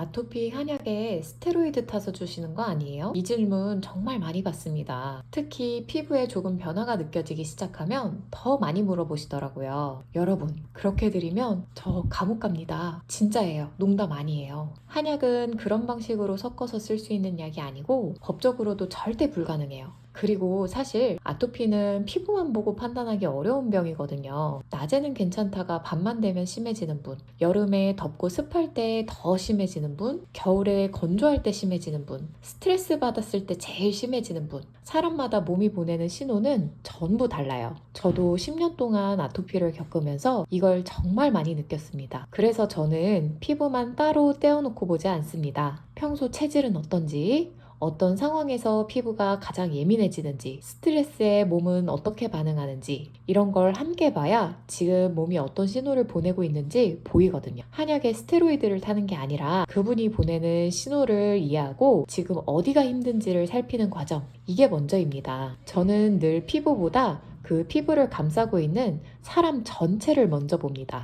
아토피 한약에 스테로이드 타서 주시는 거 아니에요? 이 질문 정말 많이 받습니다. 특히 피부에 조금 변화가 느껴지기 시작하면 더 많이 물어보시더라고요. 여러분, 그렇게 드리면 저 감옥 갑니다. 진짜예요. 농담 아니에요. 한약은 그런 방식으로 섞어서 쓸 수 있는 약이 아니고 법적으로도 절대 불가능해요. 그리고 사실 아토피는 피부만 보고 판단하기 어려운 병이거든요. 낮에는 괜찮다가 밤만 되면 심해지는 분, 여름에 덥고 습할 때 더 심해지는 분, 겨울에 건조할 때 심해지는 분, 스트레스 받았을 때 제일 심해지는 분, 사람마다 몸이 보내는 신호는 전부 달라요. 저도 10년 동안 아토피를 겪으면서 이걸 정말 많이 느꼈습니다. 그래서 저는 피부만 따로 떼어놓고 보지 않습니다. 평소 체질은 어떤지, 어떤 상황에서 피부가 가장 예민해지는지, 스트레스에 몸은 어떻게 반응하는지, 이런 걸 함께 봐야 지금 몸이 어떤 신호를 보내고 있는지 보이거든요. 한약에 스테로이드를 타는 게 아니라 그분이 보내는 신호를 이해하고 지금 어디가 힘든지를 살피는 과정. 이게 먼저입니다. 저는 늘 피부보다 그 피부를 감싸고 있는 사람 전체를 먼저 봅니다.